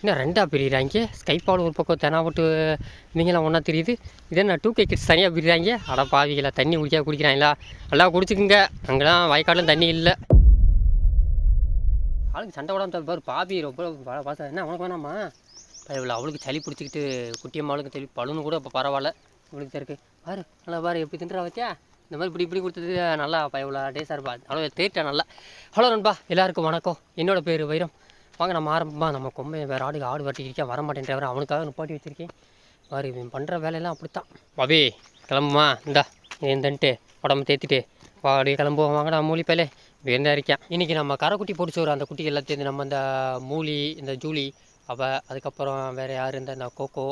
இன்னும் ரெண்டாக பிரிகிறாங்க ஸ்கைப்பால் ஒரு பக்கம் தெனாவட்டு நீங்களாம் ஒன்றா தெரியுது. இதே நான் டூ கே கிட்ஸ் தனியாக பிரிகிறாங்க அட பாவிகளா தண்ணி குடிக்கா குடிக்கிறாங்களா? நல்லா குடிச்சுக்குங்க. அங்கெல்லாம் வயக்காடும் தண்ணி இல்லை. ஆளுக்கு சண்டை கூட பாரு. பாபி ரொம்ப பார்த்தா என்ன உனக்கு வேணாமா? இவ்வளோ அவளுக்கு சளி பிடிச்சிக்கிட்டு குட்டியம்மாளுக்கு சளி பழுன்னு கூட இப்போ பரவாயில்ல. இவளுக்கு தான் இருக்கு. பாரு நல்லா பாரு எப்படி தின்றா வத்தியா இந்த மாதிரி இப்படி இப்படி கொடுத்தது நல்லா பயவுல டேஸாக இருப்பா. அவ்வளோ தேட்டா நல்லா. ஹலோ நண்பா எல்லாருக்கும் வணக்கம். என்னோட பேர் வைரம். வாங்க நம்ம ஆரம்பமா நம்ம கொம்பை வேறு ஆடு ஆடு வட்டிக்கிறிக்கா வர டிரைவர் அவனுக்காக நிப்பாட்டி வச்சிருக்கேன். பாரு இவன் பண்ணுற வேலையெல்லாம் அப்படித்தான். பாபி கிளம்புமா? இந்தா இந்தன்ட்டு உடம்பு தேத்திட்டு வாடி கிளம்புவோம் வாங்கடா மூலி பேலே. வேந்தா இருக்கேன். இன்றைக்கி நம்ம கரைக்குட்டி பிடிச்ச வரும் அந்த குட்டி எல்லாத்தையும் நம்ம இந்த மூலி இந்த ஜூலி அவ அதுக்கப்புறம் வேறு யார் இந்த இந்த கோகோ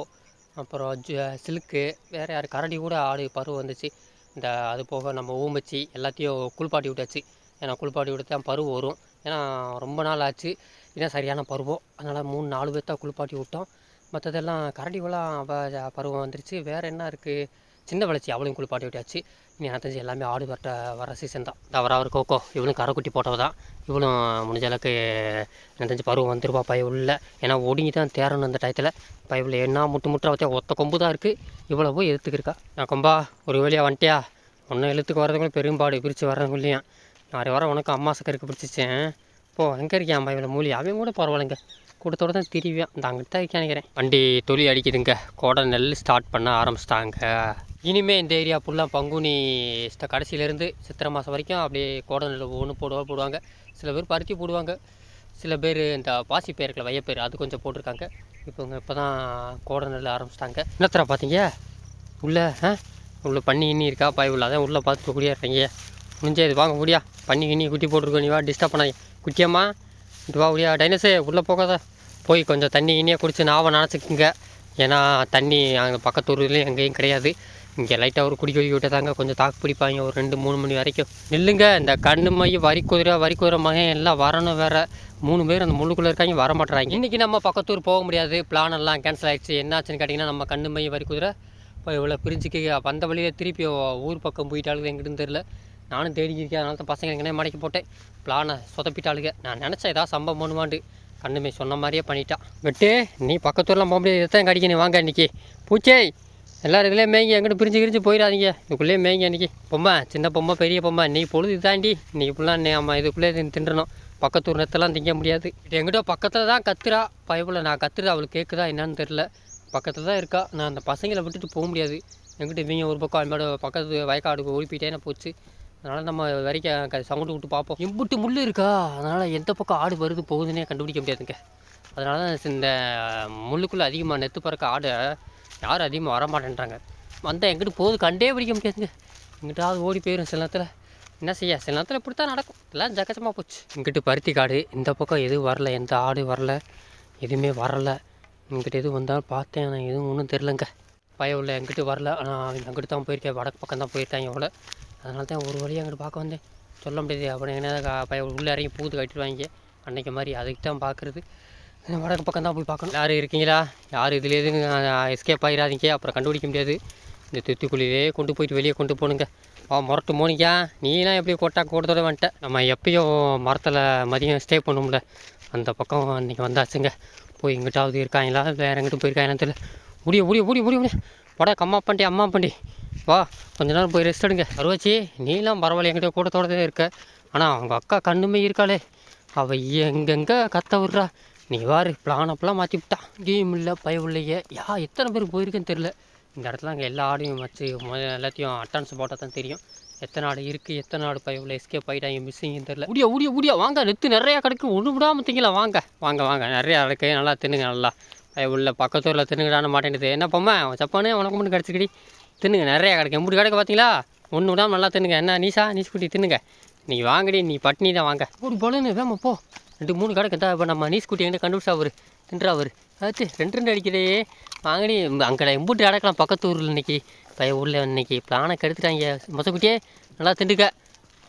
அப்புறம் ஜ சில்க்கு வேறு யார் கரடி கூட ஆடு பருவம் வந்துச்சு. இந்த அது போக நம்ம ஊமச்சி எல்லாத்தையும் குளிப்பாட்டி விட்டாச்சு. ஏன்னா குளிப்பாட்டி விட்டு தான் பருவம் வரும். ஏன்னா ரொம்ப நாள் ஆச்சு. இதான் சரியான பருவம். அதனால் மூணு நாலு பேர்த்தா குளிப்பாட்டி விட்டோம். மற்றதெல்லாம் கரடிவெல்லாம் அவள் பருவம் வந்துருச்சு. வேறு என்ன இருக்குது சின்ன வளர்ச்சி அவளையும் குளிப்பாட்டி விட்டாச்சு. இனி எனக்கு தெரிஞ்சு எல்லாமே ஆடு வரட்ட வர சீசன் தான். தவறா ஒரு கோக்கோ இவளும் கரைக்குட்டி போட்டவ தான். இவளும் முடிஞ்ச அளவுக்கு எனக்கு தெரிஞ்சு பருவம் வந்துருப்பா பயவுள்ள. ஏன்னா ஒடுங்கி தான் தேரணும் அந்த டயத்தில் பயவில் என்ன முட்டு முட்டை வச்சா ஒத்த கொம்பு தான் இருக்குது இவ்வளோ போய் எடுத்துக்கிருக்கா நான் கொம்பா ஒரு வழியாக வந்துட்டியா? ஒன்றும் எழுத்துக்கு வரதுக்குள்ள பெரும்பாடு பிரித்து வர்றதுக்குள்ளேயும். நான் வர உனக்கு அம்மா சக்கருக்கு பிடிச்சிச்சேன் ஓ அங்கே இருக்கியான் இவ்வளோ மூலி அவன் கூட பரவாயில்லைங்க. கூட்டத்தோடு தான் திருவியான் இந்த அங்கிட்ட தான் இருக்கான்னு நினைக்கிறேன். வண்டி தொழில் அடிக்குதுங்க. கோடை நெல் ஸ்டார்ட் பண்ண ஆரம்பிச்சிட்டாங்க. இனிமேல் இந்த ஏரியா ஃபுல்லாக பங்குனி கடைசியிலேருந்து சித்திரை மாதம் வரைக்கும் அப்படியே கோடை நெல் ஒன்று போடுவா போடுவாங்க. சில பேர் பருத்தி போடுவாங்க. சில பேர் இந்த பாசி பேருக்கில் வையப்பேர் அது கொஞ்சம் போட்டிருக்காங்க. இப்போங்க இப்போ தான் கோடை நெல் ஆரம்பிச்சிட்டாங்க. என்னத்தர பார்த்தீங்க? உள்ளே ஆ? உள்ள பண்ணி இன்னி இருக்கா? பாய் உள்ள. அதான் உள்ளே பார்த்து கூடிய இருக்கீங்க முடிஞ்சது இது வாங்க முடியா பண்ணி கிண்ணி குட்டி போட்டிருக்கோம். நீ வா டிஸ்டர்ப் பண்ணாங்க குட்டியம்மா இது வா முடியா டைனஸு உள்ளே போகாத. போய் கொஞ்சம் தண்ணி கிண்ணியாக குடிச்சு நாவை நினச்சிக்கோங்க. ஏன்னா தண்ணி அங்கே பக்கத்து ஊர்லேயும் எங்கேயும் கிடையாது. இங்கே லைட்டாக ஒரு குடி விட்டு விட்டதாங்க கொஞ்சம் தாக்கு பிடிப்பாங்க. ஒரு ரெண்டு மூணு மணி வரைக்கும். நில்லுங்க. இந்த கண்ணு மையம் வரி குதிரை வரி குதிரை மகன் எல்லாம் வரணும் வேறு. மூணு பேர் அந்த முள்ளுக்குள்ளே இருக்காங்க வர மாட்டுறாங்க. இன்றைக்கி நம்ம பக்கத்தூர் போக முடியாது. பிளான் எல்லாம் கேன்சல் ஆகிடுச்சு என்னாச்சுன்னு கேட்டிங்கன்னா நம்ம கண்ணு மையம் வரி குதிரை இப்போ இவ்வளோ பிரிஞ்சுக்கு வந்த வழியில் திருப்பி ஊர் பக்கம் போயிட்டாலும் எங்கிட்டும் தெரில நானும் தேடிக்கிறேன் இருக்கேன். அதனால தான் பசங்க எங்கனே மடக்கி போட்டேன். பிளானை சொதப்பிட்டாளுங்க. நான் நினச்சேன் ஏதாவது சம்பவம் பண்ணுவாண்டு கண்ணுமே சொன்ன மாதிரியே பண்ணிட்டான் வெட்டு நீ பக்கத்தூர்லாம் போக முடியாது இதான் கடிக்கணும் வாங்க இன்றைக்கி பூச்சே எல்லோரும் இதுலேயே மேய்ங்க எங்கிட்ட பிரிஞ்சு பிரிஞ்சு போயிடாதீங்க. இதுக்குள்ளேயே மேய்ங்க அன்றைக்கி பொம்மை சின்ன பொம்மை பெரிய பொம்மை. நீ பொழுது தாண்டி நீ ஃபுல்லாக நம்ம இதுக்குள்ளே தின் தின்றணும். பக்கத்தூர் நேரத்தெல்லாம் திங்க முடியாது. எங்கிட்ட பக்கத்தில் தான் கத்துறா. பயப்பில் நான் கத்துறது அவளுக்கு கேட்குதா என்னன்னு தெரில பக்கத்தில் தான் இருக்கா. நான் அந்த பசங்களை விட்டுட்டு போக முடியாது. எங்கிட்ட இவங்க ஒரு பக்கம் அது பக்கத்து வயக்காடுக்கு ஓடிப்பிட்டேன்னு போச்சு. அதனால் நம்ம வரைக்கும் சவுண்டு விட்டு பார்ப்போம் இம்புட்டு முள் இருக்கா? அதனால் எந்த பக்கம் ஆடு வருது போகுதுன்னே கண்டுபிடிக்க முடியாதுங்க. அதனால தான் இந்த முள்ளுக்குள்ளே அதிகமாக நெத்து பறக்க ஆடை யாரும் அதிகமாக வர மாட்டேன்றாங்க வந்தால் எங்கிட்டு போகுது கண்டே பிடிக்க முடியாதுங்க. எங்கிட்டாவது ஓடி போயிடும் சில நேரத்தில். என்ன செய்ய? சில நேரத்தில் இப்படி தான் நடக்கும். எல்லாம் ஜக்கச்சமாக போச்சு. இங்கிட்டு பருத்தி காடு இந்த பக்கம் எதுவும் வரல. எந்த ஆடு வரல. எதுவுமே வரல. இங்கிட்ட எதுவும் வந்தாலும் பார்த்தேன் ஆனால் எதுவும் ஒன்றும் தெரிலங்க பயம் உள்ள எங்கிட்ட வரல. ஆனால் அவன் அங்கிட்டு தான் போயிருக்கேன். வடக்கு பக்கம் தான் போயிருக்கேன் எவ்வளோ அதனால தான் ஒரு வழியாக அங்கிட்டு பார்க்க வந்தேன். சொல்ல முடியாது. அப்புறம் என்ன பையன் உள்ளே இறங்கி பூத்து கட்டிடுவாங்க அன்னைக்கு மாதிரி அதுக்கு தான் பார்க்குறது. வடக்கு பக்கம் தான் போய் பார்க்கணும். யார் இருக்கீங்களா? யார் இதுல எதுவும் எஸ்கேப் ஆகிடாதீங்க அப்புறம் கண்டுபிடிக்க முடியாது. இந்த துத்துக்குழியே கொண்டு போயிட்டு வெளியே கொண்டு போகணுங்க ஆ முரட்டு மோனிக்கா. நீலாம் எப்படி கொட்டா கூட்டத்தோட வந்துட்டேன் நம்ம எப்பயும் மரத்தில் மதியம் ஸ்டே பண்ணும்ல. அந்த பக்கம் அன்றைக்கி வந்தாச்சுங்க. போய் எங்கிட்டாவது இருக்காங்களா? வேறு எங்கிட்ட போயிருக்காங்களான்னு தெரியல. முடிய முடிய முடிய முடிய முடியும் படா கம்மா பண்ணி அம்மா பண்ணி வா கொஞ்ச நேரம் போய் ரெஸ்ட் எடுங்க. அருவாச்சி நீலாம் பரவாயில்ல என்கிட்ட கூட்டத்தோட தான் இருக்க. ஆனால் அவங்க அக்கா கண்ணுமே இருக்காளே. அவள் எங்கெங்கே கத்த விட்றா? நீ வாரு பிளான் அப்பெல்லாம் மாற்றி விட்டா. கேம் இல்லை பயம் யா எத்தனை பேர் போயிருக்குன்னு தெரில இந்த இடத்துல அங்கே எல்லா ஆடையும் வச்சு எல்லாத்தையும் அட்டன்ஸ் போட்டால் தான் தெரியும். எத்தனை ஆடு இருக்குது எத்தனை ஆடு பைவில் எஸ்கேப் ஆகிட்டாங்க மிஸ்ஸிங்கும் தெரில ஊடியா ஊடியா ஊடியா வாங்க நெத்து நிறையா கிடைக்கும் ஒன்று விடாமல் திங்கலாம் வாங்க. வாங்க வாங்க நிறையா கிடக்கு நல்லா தின்னுங்க நல்லா. உள்ள பக்கத்தூரில் தின்னுக்கிடான மாட்டேங்குது. என்ன பொம்மை? சப்பானு உனக்கு மட்டும் கிடச்சிக்கிடி தின்னுங்க நிறையா கிடைக்கும். எப்படி கிடைக்க பார்த்தீங்களா ஒன்று விடாமல் நல்லா தின்னுங்க. என்ன நீசா? நீஸ் குட்டி தின்னுங்க. நீ வாங்கடி நீ பட்னி தான் வாங்க. ஒரு பலூனு வேமா போ. ரெண்டு மூணு கிடக்கு தான் இப்போ நம்ம நீஸ் குட்டி எங்கே கண்டுபிடிச்சா அவர். தின்றா அவர். அது ரெண்டு ரெண்டு அடிக்கிறே வாங்கடி அங்கே எம்பூட்டு கிடக்கலாம் பக்கத்து ஊரில் இன்னைக்கு. பைய ஊரில் இன்னைக்கு பிளானை கெடுத்துட்டாங்க. மொசக்குட்டியே நல்லா திண்டுக்க.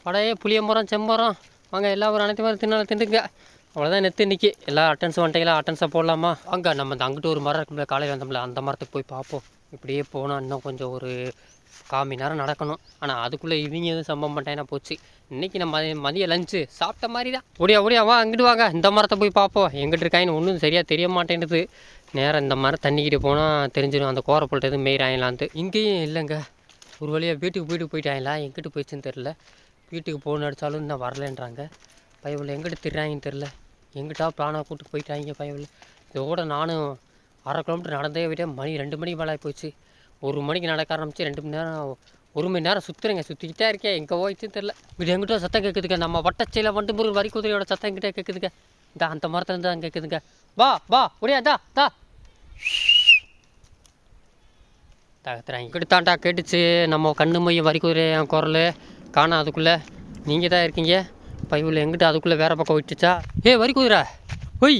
படையே புளிய மரம் செம்மரம் வாங்க எல்லா ஒரு அனைத்து மாதிரி தின்னாலும் திண்டுங்க அவ்வளோதான் நெத்து இன்னைக்கு. எல்லா அட்டன்ஸ் வந்துட்டீங்களா? அட்டன்ஸாக போடலாமா? வாங்க நம்ம இந்த அங்கிட்டு ஒரு மரம் இருக்கும்ல காலையில் வந்தோம்ல அந்த மரத்துக்கு போய் பார்ப்போம். இப்படியே போனால் இன்னும் கொஞ்சம் ஒரு காமி நேரம் நடக்கணும். ஆனால் அதுக்குள்ளே இவங்க எதுவும் சம்பவம் பண்ணிட்டேன்னா போச்சு? இன்றைக்கி நம்ம மதிய லஞ்சு சாப்பிட்ட மாதிரி தான் ஓடியா ஓடியா வா அங்கிட்டு வாங்க இந்த மரத்தை போய் பார்ப்போம். எங்கிட்டு இருக்காயின்னு ஒன்றும் சரியாக தெரிய மாட்டேன்னுது. நேரம் இந்த மரம் தண்ணிக்கிட்டு போனால் தெரிஞ்சிடும் அந்த கோரப்புல்ட்ட எதுவும் மேயிறாங்களான்ட்டு. இங்கேயும் இல்லைங்க. ஒரு வழியாக வீட்டுக்கு வீட்டுக்கு போயிட்டாங்களா? எங்கிட்டு போயிடுச்சுன்னு தெரில வீட்டுக்கு போகணும் அடித்தாலும் இன்னும் வரலன்றாங்க. பயவில் எங்கிட்ட திடுறாங்கன்னு தெரில எங்கிட்டா பிளானாக கூப்பிட்டு போயிட்டாங்க பயவில் இதோட நானும் அரை கிலோமீட்டர் நடந்தே விட மணி ரெண்டு மணிக்கு மேலே போச்சு. ஒரு மணிக்கு நடக்க ஆரம்பிச்சு ரெண்டு மணி நேரம் ஒரு மணி நேரம் சுற்றுறேங்க சுற்றிக்கிட்டே இருக்கேன். எங்கே போயிடுச்சுன்னு தெரில இப்படி எங்கிட்ட சத்தம் கேட்குதுங்க நம்ம வட்டச்சையில் வண்டு முருகன் வரி குதிரையோட சத்தம் எங்கிட்ட கேட்குதுங்க இந்த அந்த மரத்துலேருந்து தான் கேட்குதுங்க வா வா ஒடியா தா தா தகத்துறேன் இங்கிட்ட தாண்டா கேட்டுச்சு. நம்ம கண்ணு மையம் வரி குதிரை என் குரல். காணும் அதுக்குள்ளே. நீங்கள் தான் இருக்கீங்க. பைவில் எங்கிட்ட அதுக்குள்ளே வேறு பக்கம் விட்டுச்சா ஏ வரி குதிரை. ஒய்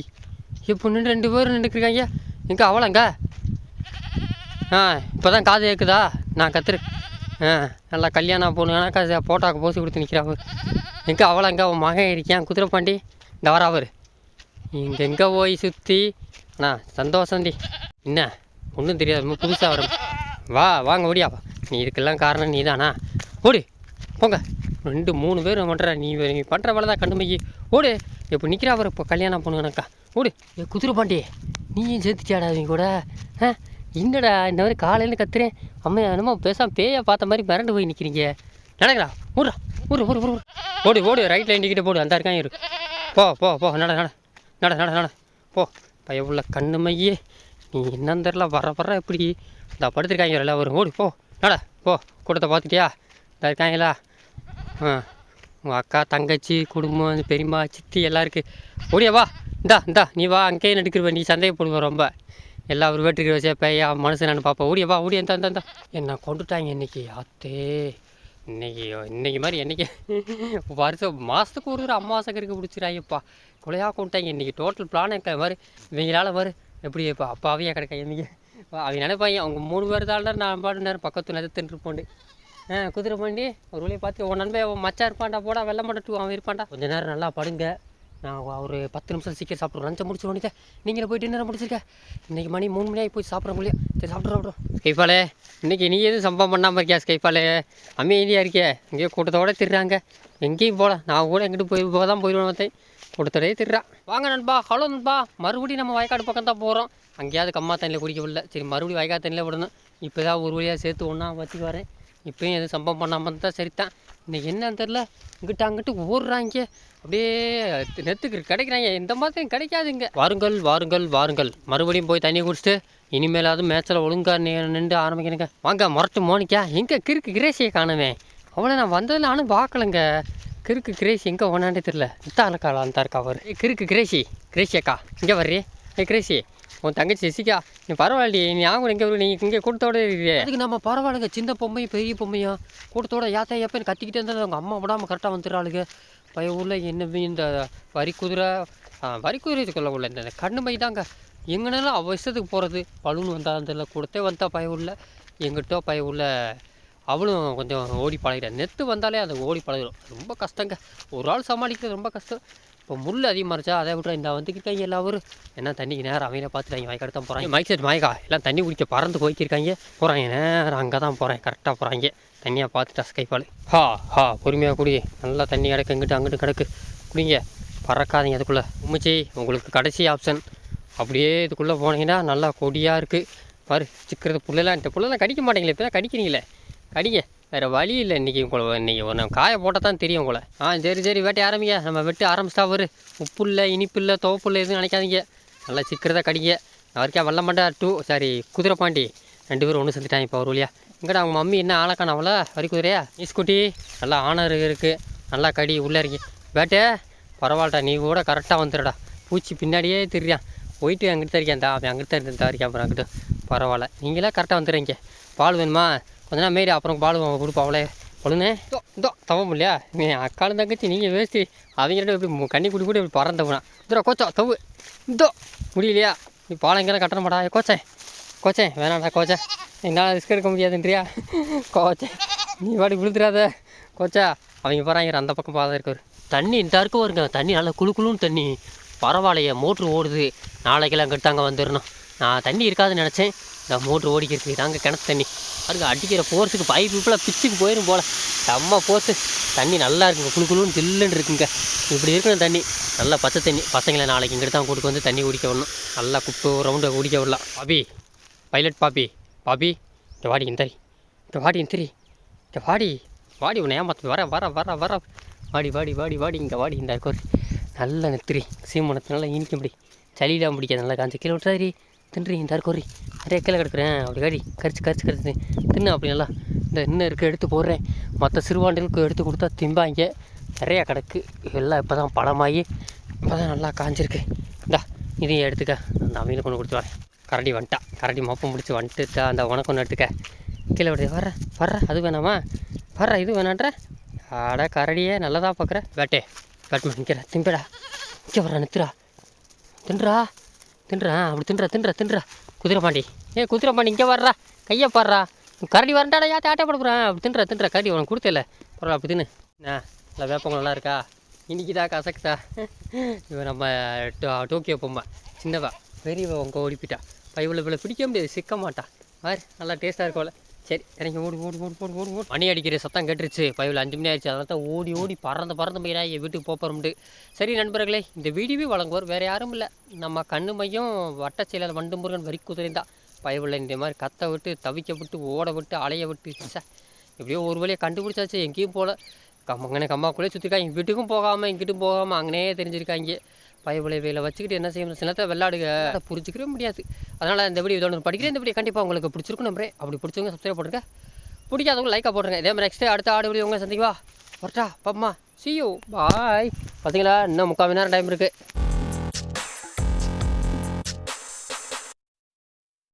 இப்போ நின்று ரெண்டு பேரும் நின்றுக்கிருக்காங்க எங்கே அவளங்க ஆ இப்போ தான் காது கேட்குதா நான் கத்துரு ஆ நல்லா கல்யாணம் பொண்ணுனாக்கா போட்டாக்கு போசி கொடுத்து நிற்கிறாவு எங்கே அவளங்க அவன் மகன் இருக்கான் குதிரை பாண்டி. இந்த வராவர் இங்கே எங்கே போய் சுற்றி அண்ணா சந்தோஷம்டி என்ன? ஒன்றும் தெரியாது. புதுசாக வரும். வா வாங்க ஓடியா. நீ இதுக்கெல்லாம் காரணம் நீ தானா ஓடு போங்க. ரெண்டு மூணு பேர் பண்ணுறா நீ நீ பண்ணுற வேலை தான் கண்டு ஓடு. இப்போ நிற்கிறா அவர் இப்போ கல்யாணம் பண்ணுங்கனாக்கா ஓடு. ஏ குதிரை பாண்டி. நீயும் சேர்த்துச்சாடா அவங்க கூட? ஆ? என்னடா இந்த மாதிரி காலையில் கத்துறேன். அம்மா என்னமோ பேசாம பேயை பார்த்த மாதிரி மிரண்டு போய் நிற்கிறீங்க நடக்கிறா ஓடுறா ஓடு ஓடு ஓடு ஓடு. ஓடு. ஓடு ரைட்டில் இண்டிக்கிட்டு போடு. அந்த இருக்காங்க இரு. போ போ போ. நட நட நட நட நட போ. பயவுள்ள உள்ள கண்ணு மையே நீ என்னன்னு தெரில வர வர எப்படி? இந்த படுத்துருக்காங்க எல்லாம் வரும் ஓடு போ. நட போ. கூட்டத்தை பார்த்துட்டியா? இந்த இருக்காங்களா? உங்கள் அக்கா தங்கச்சி குடும்பம் பெரியம்மா சித்தி எல்லாம் இருக்குது ஓடியா வா. இந்தா இந்தா. நீ வா அங்கேயே நடிக்கிறவ நீ சந்தேகப்படுவ ரொம்ப. எல்லா ஒரு வீட்டுக்கு வச்சே பையா நான் பார்ப்பேன் ஓடியா வா ஓடியா இந்தா இந்தா என்ன கொண்டுட்டாங்க இன்னைக்கு? அத்தே. இன்னைக்கு இன்னைக்கு மாதிரி என்னைக்கு? வருஷம் மாதத்துக்கு ஒரு அம்மாவாசை கருக்கு பிடிச்சிடாங்கப்பா கொலையாக கொண்டுட்டாங்க இன்றைக்கி டோட்டல் பிளான் இருக்க மாதிரி இவங்களால வரு. எப்படி இப்போ அப்பாவே கிடக்க இன்றைக்கி அவங்க நினைப்பாங்க அவங்க மூணு பேர் தான் நான் பாட்டு நேரம் பக்கத்து நேரத்தை தின்றுப்போண்டு குதிரை பண்ணி ஒரு வழியை பார்த்து உன் நண்பன் அவன் மச்சா இருப்பான்டா போடா வெள்ளை மாட்டட்டு அவன் இருப்பான்டா. கொஞ்ச நேரம் நல்லா படுங்க. நான் ஒரு பத்து நிமிஷம் சீக்கிரம் சாப்பிட்றோம் லஞ்சம் முடிச்சு வேண்டியதே நீங்களே போயிட்டு நேரம் முடிச்சிருக்க? இன்றைக்கி மணி மூணு மணி ஆகி போய் சாப்பிட முடியும் சரி சாப்பிட்றோம் சாப்பிட்றோம் கைப்பாலே இன்றைக்கி நீ எதுவும் சம்பவம் பண்ணாமல் இருக்கியா கைப்பாலே அமைதியாக இருக்கியே. எங்கேயோ கூட்டத்தோட திடுறாங்க எங்கேயும் போகலாம் நான் கூட எங்கிட்டு போய் போக தான் போயிடுவேன் பார்த்தேன் கூட்டத்தோடயே திருறான் வாங்க நண்பா. ஹலோ நண்பா. மறுபடியும் நம்ம வயக்காடு பக்கம் தான் போகிறோம் அங்கேயாவது கம்மா தண்ணியில் குடிக்க சரி மறுபடியும் வயக்காடு தண்ணியில் விடணும். இப்போ தான் ஒரு வழியாக சேர்த்து ஒன்றா வச்சு வரேன் இப்பயும் எதுவும் சம்பவம் பண்ணாமல் இருந்தால் சரித்தான் இன்னைக்கு என்னன்னு தெரில இங்கிட்ட அங்கிட்டு ஓடுறாங்க. அப்படியே நெத்துக்கு கிடைக்கிறாங்க. இந்த மாதிரி கிடைக்காதுங்க. வாருங்கள் வாருங்கள் வாருங்கள். மறுபடியும் போய் தண்ணி குடிச்சிட்டு இனிமேலாவது மேட்ச்சில் ஒழுங்கா நின்று ஆரம்பிக்கணுங்க வாங்க முரட்டு மோனிக்கா எங்கே கிறுக்கு கிரேசியை காணுமே அவளை நான் வந்ததில் நானும் பார்க்கலங்க. கிறுக்கு கிரேசி எங்கே ஒன்றாண்டே தெரில இத்தாலக்கால அந்த இருக்கா அவர்? கிறுக்கு கிரேசி. கிரேசியக்கா இங்கே வர்றே. ஏ கிரேசி. உன் தங்கச்சி ஜெசிகா நீ பரவாயில்லையே நீ ஞாபகம் எங்கே நீ இங்கே கூட்டத்தோட இருக்கிறே அதுக்கு நம்ம பரவாயில்லைங்க சின்ன பொம்மையும் பெரிய பொம்மையும். கூட்டத்தோட யாத்தா எப்போ கத்திக்கிட்டே இருந்தாலும் அவங்க அம்மா விடாமல் கரெக்டாக வந்துடுறாளுங்க. பய ஊரில் என்ன இந்த வரி குதிரை வரி குதிரை சொல்ல உள்ள இந்த கண்ணு மை தாங்க. எங்கனாலும் அவ இஷ்டத்துக்கு போகிறது பலூன் வந்தால் அந்த கூடத்தே வந்தா பய உள்ள எங்கிட்டோ பய உள்ள அவளும் கொஞ்சம் ஓடி பழகிறா நெத்து வந்தாலே அது ஓடி பழகிடும். ரொம்ப கஷ்டங்க. ஒரு ஆள் சமாளிக்கிறது ரொம்ப கஷ்டம். இப்போ முள் அதிகமாக இருந்துச்சா? அதை விட்ற இந்த வந்துக்கிட்டாங்க எல்லாரும். என்ன தண்ணிக்கு நேரம் அவங்கள பார்த்துட்டாங்க வாய்க்காடு தான் போகிறாங்க மைக் செட் மாய்க்கா எல்லாம் தண்ணி குடிக்க பறந்து போய்க்கிருக்காங்க. போகிறாங்க நேரம் அங்கே தான் போகிறேன் கரெக்டாக போகிறாங்க தண்ணியாக பார்த்துட்டா ஸ்கைப்பால் ஹா ஹா. பொறுமையாக குடி. நல்லா தண்ணி கிடக்கு. இங்கிட்டு அங்கிட்டு கிடக்கு. குடிங்க. பறக்காதீங்க அதுக்குள்ளே. உமிச்சி உங்களுக்கு கடைசி ஆப்ஷன் அப்படியே இதுக்குள்ளே போனீங்கன்னா நல்லா கொடியாக இருக்குது பாரு சிக்கிறது புல்லெல்லாம் இந்த புல்லெல்லாம் கடிக்க மாட்டேங்களே. இப்போ தான் கடிக்கிறீங்களே. கடிங்க. வேறு வழி இல்லை இன்றைக்கி உங்களை இன்றைக்கி ஒரு நாள் காய போட்டால் தான் தெரியும் உங்களை. ஆ சரி சரி வேட்டை ஆரம்பிங்க. நம்ம வெட்டு ஆரம்பிச்சிட்டா ஒரு உப்பு இல்லை இனிப்பு இல்லை துவப்பு இல்லை எதுவும் நினைக்காதீங்க. நல்லா சிக்கிறதா கடிங்க. அவருக்கா வெள்ளம் டூ சாரி குதிரை பாண்டி. ரெண்டு பேரும் ஒன்று செஞ்சுட்டாங்க இப்போ ஒரு வழியா. எங்கடா அவங்க மம்மி என்ன ஆளக்கான அவள? வரி குதிரையா? ஈஸ்குட்டி நல்லா ஆனர் இருக்குது நல்லா கடி உள்ளே இருக்கு வேட்டே பரவாயில்லடா நீ கூட கரெக்டாக வந்துடுடா. பூச்சி பின்னாடியே தெரியான். போயிட்டு அங்கிட்டு தான் இருக்கேன் அவன் அங்கிட்டு தான் இருக்கேன் அப்புறம் அங்கிட்டு. பரவாயில்ல. நீங்களே கரெக்டாக வந்துடுறீங்க. பால் வேணுமா? கொஞ்ச நேரம் மாரி அப்புறம் பால் கொடுப்பாவளே பொழுனே இதோ தவம் இல்லையா? நீ அக்காலும் தங்கச்சி நீங்கள் வேஸ்ட்டு. அவங்கள்ட்ட இப்படி எப்படி கண்ணி குடி கூட இப்படி பறந்த போனா இதோ கோச்சா தவு. இதோ முடியலையா? நீ பாலம் எங்கேயும் கட்டண மாட்டா. கோச்சே கோச்சே வேணாம்டா கோச்சே. என்னால் ரிஸ்க் எடுக்க முடியாதுன்றியா? கோச்சே நீ பாடி விழுந்துடாத. கோச்சா அவங்க போகிறாங்க அந்த பக்கம் பாதை இருக்கார் தண்ணி இந்த இருக்க வருங்க தண்ணி நல்லா குளு குளுன்னு தண்ணி. பரவாயில்லையே மோட்ரு ஓடுது. நாளைக்கெல்லாம் அங்கிட்டு தாங்க வந்துடணும் நான் தண்ணி இருக்காதுன்னு நினச்சேன். இந்த மோட்ரு ஓடிக்கிறதுக்கு தாங்க கிணத்து தண்ணி. பாருங்க அடிக்கிற ஃபோர்ஸுக்கு பைப் இப்பெல்லாம் பிச்சுக்கு போயிடும் போல். செம்ம ஃபோர்ஸு தண்ணி நல்லா இருக்குங்க. குளு குளுன்னு ஜில்லுன்னு இருக்குங்க. இப்படி இருக்கணும் தண்ணி. நல்லா பச்சை தண்ணி. பசங்களை நாளைக்கு இங்கிட்டு தான் கூட்டு வந்து தண்ணி குடிக்க விடணும். நல்லா குப்பை ரவுண்டை குடிக்க விடலாம். Bobby pilot Bobby. பாபி இந்த வாடி இந்தரி. இந்த வாடி இந்தரி. இந்த வாடி. வாடி உன்னை ஏமாத்து. வர வர வர வர. வாடி வாடி வாடி வாடி. இங்கே வாடி இந்த இருக்கோர் நல்ல நெத்திரி சீமனத்து நல்லா இனிக்கும் இப்படி சளியெல்லாம் பிடிக்காது. நல்லா காஞ்சி. கீழே விட்டுறாரி தின்றி இந்த இருக்கோரி நிறைய கீழே கிடக்குறேன். அப்படி காடி கரிச்சு கரிச்சு கரிச்சு. தின்னு அப்படி நல்லா. இந்த இன்னும் இருக்க எடுத்து போடுறேன். மற்ற சிறுவாண்டுகளுக்கு எடுத்து கொடுத்தா திம்பாங்க. நிறையா கிடக்கு. எல்லாம் இப்போ தான் பழமாகி இப்போ தான் நல்லா காஞ்சிருக்கு. இந்தா இதையும் எடுத்துக்க. அந்த அவங்களுக்கு கொண்டு கொடுத்து வரேன். கரடி வந்துட்டா. கரடி மொப்பம் முடிச்சு வந்துட்டு. அந்த உனக்கு ஒன்று எடுத்துக்க. கீழே விடுது வர்ற வர்ற. அது வேணாமா? வர்ற இது வேணான்ற? ஆட கரடியே நல்லதா பார்க்குற வேட்டே வேட்மை நிற்கிற திம்படா. இங்கே வர்ற நிறுத்துறா தின்றா தின்றா அப்படி தின்றா தின்றா தின்றா. குதிரை பாண்டி. ஏ குதிரை பாண்டி இங்கே வர்றா கையை பாடுறா. கரடி வரண்டாடா யாத்த ஆட்டை போடுறேன் அப்படி தின்றா தின்றா. கரடி உனக்கு கொடுத்தல. பரவாயில்ல அப்படி தின்னு. என்ன இல்லை வேப்பங்க நல்லா இருக்கா? இன்றைக்கிதா கசக்குதா? இவன் நம்ம டோ- டோக்கியோ பொம்மை. சின்னவா. பெரியவ உங்க ஓடிப்பிட்டா பைவில் இவ்வளோ பிடிக்க முடியாது. சிக்க மாட்டா பாரு நல்லா டேஸ்ட்டாக இருக்கோல சரி இறங்கி ஓடி ஓடி ஓடி ஓடி ஓடி ஓடி. மணி அடிக்கிற சத்தம் கேட்டுருச்சு. பைவில் அஞ்சு மணி ஆயிடுச்சு. அதனால தான் ஓடி ஓடி பறந்து பறந்து போயிடா. என் வீட்டுக்கு போகிறோம்ட்டு சரி நண்பர்களே இந்த வீடியோவே வழங்குவார் வேறு யாரும் இல்லை. நம்ம கண்ணு மையம் வட்டச்செயலர் வண்டு முருகன் வரி குதிரை பயவில் இந்த மாதிரி கத்த விட்டு தவிக்க விட்டு ஓட விட்டு அலைய விட்டு சே எப்படியோ ஒரு வழியை கண்டுபிடிச்சாச்சு. எங்கேயும் போகல கம்மங்கனே கம்மாக்குள்ளே சுற்றிருக்காங்க வீட்டுக்கும் போகாமல் இங்கிட்டும் போகாமல் அங்கனே தெரிஞ்சிருக்காங்க. பயவுளை வேலை வச்சுக்கிட்டு என்ன செய்யணும்? சின்னத்தை விளாடுக அதை புரிஞ்சிக்கவே முடியாது. அதனால் இந்த வீடியோ இதோட படிக்கிறேன். இந்த வீடியோ கண்டிப்பாக உங்களுக்கு பிடிச்சிருக்கும் நம்புறேன். அப்படி பிடிச்சவங்க சப்ஸ்கிரைப் பண்ணுங்க பிடிக்காதவங்க லைக்காக போடுங்க இதே மாதிரி நெக்ஸ்ட்டு அடுத்த ஆடு வீடியோ உங்களை சந்திக்குவா வரட்டா பம்மா சியூ பாய் பார்த்தீங்களா? இன்னும் முக்கால் மணி நேரம் டைம் இருக்குது